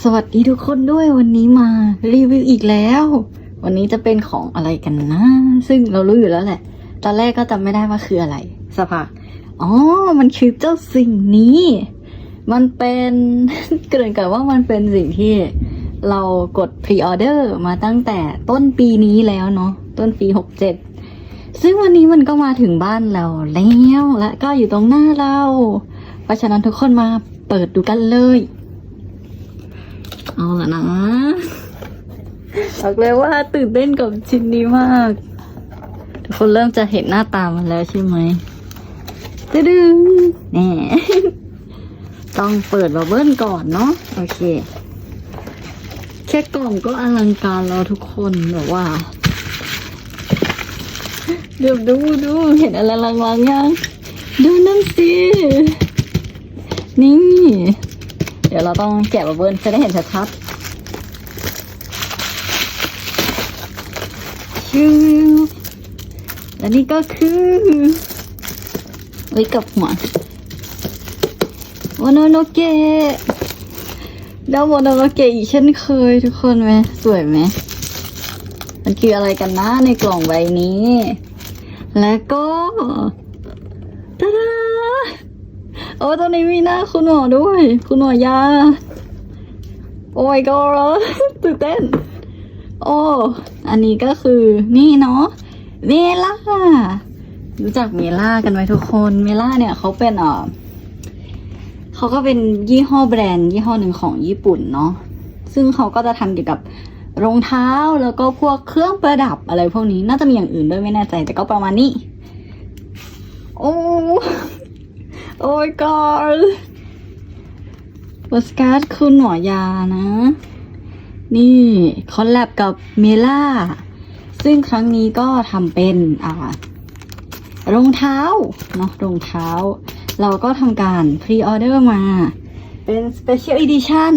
สวัสดีทุกคนด้วยวันนี้มารีวิวอีกแล้ว วันนี้จะเป็นของอะไรกันนะ ซึ่งเรารู้อยู่แล้วแหละ ตอนแรกก็จำไม่ได้ว่าคืออะไรสักพักอ๋อ มันคือเจ้าสิ่งนี้ มันเป็นเกริ่นกันว่ามันเป็นสิ่งที่เรากดพรีออเดอร์มาตั้งแต่ต้นปีนี้แล้วเนาะต้นปีหกเจ็ดซึ่งวันนี้มันก็มาถึงบ้านเราแล้วและก็อยู่ตรงหน้าเรา เพราะฉะนั้นทุกคนมาเปิดดูกันเลย เอาละนะบอกเลยว่าตื่นเต้นกับชิ้นนี้มากทุกคนเริ่มจะเห็นหน้าตามันแล้วใช่ไหมตึดึงแหน่ต้องเปิดบับเบิ้ลก่อนเนาะโอเค แค่กล่องก็อลังการแล้วทุกคนแบบว่าเดี๋ยวดูดูเห็นอะไรลางๆยังดูนั่นสินี่ เดี๋ยวเราต้องแกะบับเบิ้ลจะได้เห็นชัดๆชื่อและนี่ก็คือไว้กับหัวโมโนโนเกะดาวโมโนโนเกะอีกเช่นเคยทุกคนไหมสวยไหมมันคืออะไรกันนะในกล่องใบนี้ และก็ตาดา โอ้ตอนนี้มีหน้าคุณหมอด้วย คุณหมอยา โอ้ยก็ตื่นเต้น โอ้ อันนี้ก็คือนี่เนาะเมล่า รู้จักเมล่ากันไหมทุกคน เมล่าเนี่ยเขาเป็นเอ่อเขาก็เป็นยี่ห้อแบรนด์ยี่ห้อหนึ่งของญี่ปุ่นเนาะ ซึ่งเขาก็จะทำเกี่ยวกับรองเท้าแล้วก็พวกเครื่องประดับอะไรพวกนี้ น่าจะมีอย่างอื่นด้วยไม่แน่ใจ แต่ก็ประมาณนี้ โอ้ โอ้ยกอดบสการ์ดคุณหมอยานะ นี่คอลแลบกับเมล่า ซึ่งครั้งนี้ก็ทำเป็นอ่ารองเท้าเนาะรองเท้า เราก็ทำการพรีออเดอร์มา เป็น Special Edition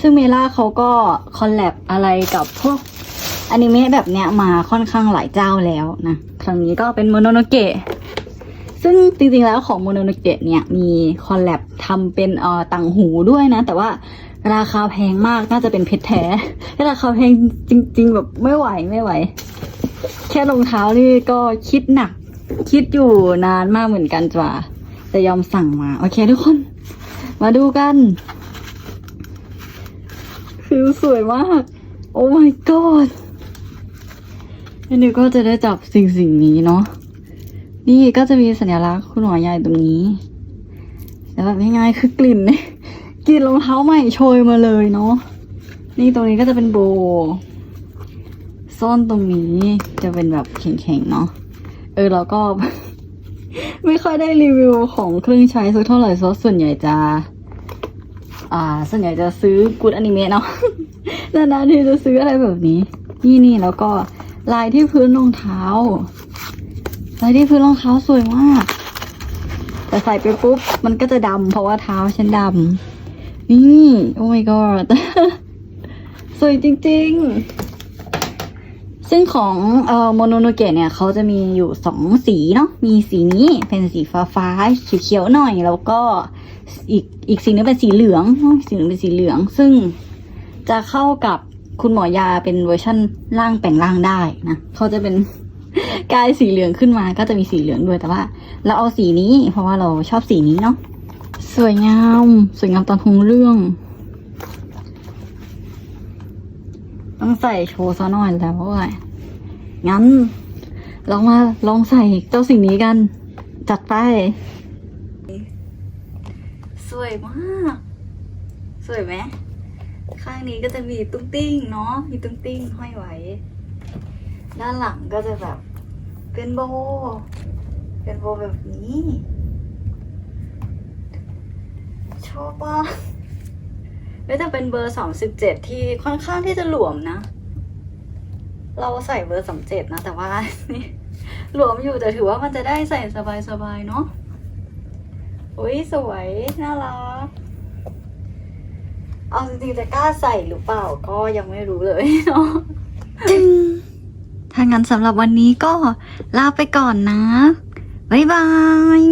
ซึ่งเมล่าเขาก็คอลแลบอะไรกับพวกอนิเมะแบบเนี้ยมาค่อนข้างหลายเจ้าแล้วนะ ครั้งนี้ก็เป็นโมโนโนเกะ ซึ่งจริงๆแล้วของโมโนโนเกะเนี่ยมีคอลแลบทำเป็นเอ่อต่างหูด้วยนะ แต่ว่าราคาแพงมากน่าจะเป็นเพชรแท้ ราคาแพงจริง ๆ แบบไม่ไหวไม่ไหว แค่รองเท้านี่ก็คิดหนัก คิดอยู่นานมากเหมือนกันจ้ะจะยอมสั่งมา โอเคทุกคน มาดูกัน คือสวยมาก โอ้ my god อันนี้ก็จะได้จับสิ่งสิ่งนี้เนาะ นี่ก็จะมีสัญลักษณ์คุณหมอยายตรงนี้แต่แบบง่ายๆคือกลิ่นกลิ่นรองเท้าใหม่โชยมาเลยเนาะ นี่ตรงนี้ก็จะเป็นโบ ซ่อนตรงนี้จะเป็นแบบแข็งๆเนาะ เออแล้วก็ ไม่ค่อยได้รีวิวของเครื่องใช้สักเท่าไหร่เพราะส่วนใหญ่จะ อ่า ส่วนใหญ่จะซื้อกูดอนิเมะเนาะนานๆทีจะซื้ออะไรแบบนี้ นี่นี่แล้วก็ลายที่พื้นรองเท้า ลายที่พื้นรองเท้าสวยมาก แต่ใส่ไปปุ๊บ มันก็จะดำเพราะว่าเท้าฉันดำนี่โอ้ my god สวยจริง ๆ ซึ่งของเอ่อโมโนโนเกะเนี่ยเขาจะมีอยู่สองสีเนาะมีสีนี้เป็นสีฟ้าฟ้าเขียวๆหน่อย แล้วก็อีกอีกสีนึงเป็นสีเหลืองสีนึงเป็นสีเหลือง ซึ่งจะเข้ากับคุณหมอยาเป็นเวอร์ชั่นล่างแปลงร่างได้นะเขาจะเป็น กายสีเหลืองขึ้นมาก็จะมีสีเหลืองด้วยแต่ว่า เราเอาสีนี้ เพราะว่าเราชอบสีนี้เนาะสวยงาม สวยงามตอนทงเรื่อง ต้องใส่โชว์ซะหน่อยแล้วว่างั้นเรามาลองใส่เจ้าสิ่งนี้กัน จัดไป สวยมาก สวยไหมข้างนี้ก็จะมีตุ้งติ้งเนาะมีตุ้งติ้งห้อยไว้ ด้านหลังก็จะแบบ เป็นโบ เป็นโบแบบนี้ ชอบมากไม่จะเป็นเบอร์สามสิบเจ็ดที่ค่อนข้างที่จะหลวมนะ เราใส่เบอร์สามเจ็ดนะแต่ว่านี่หลวมอยู่แต่ถือว่ามันจะได้ใส่สบายๆเนาะอุ้ยสวยน่ารักเอาจริงๆจะกล้าใส่หรือเปล่าก็ยังไม่รู้เลยเนาะ งั้นสำหรับวันนี้ก็ลาไปก่อนนะ บ๊ายบาย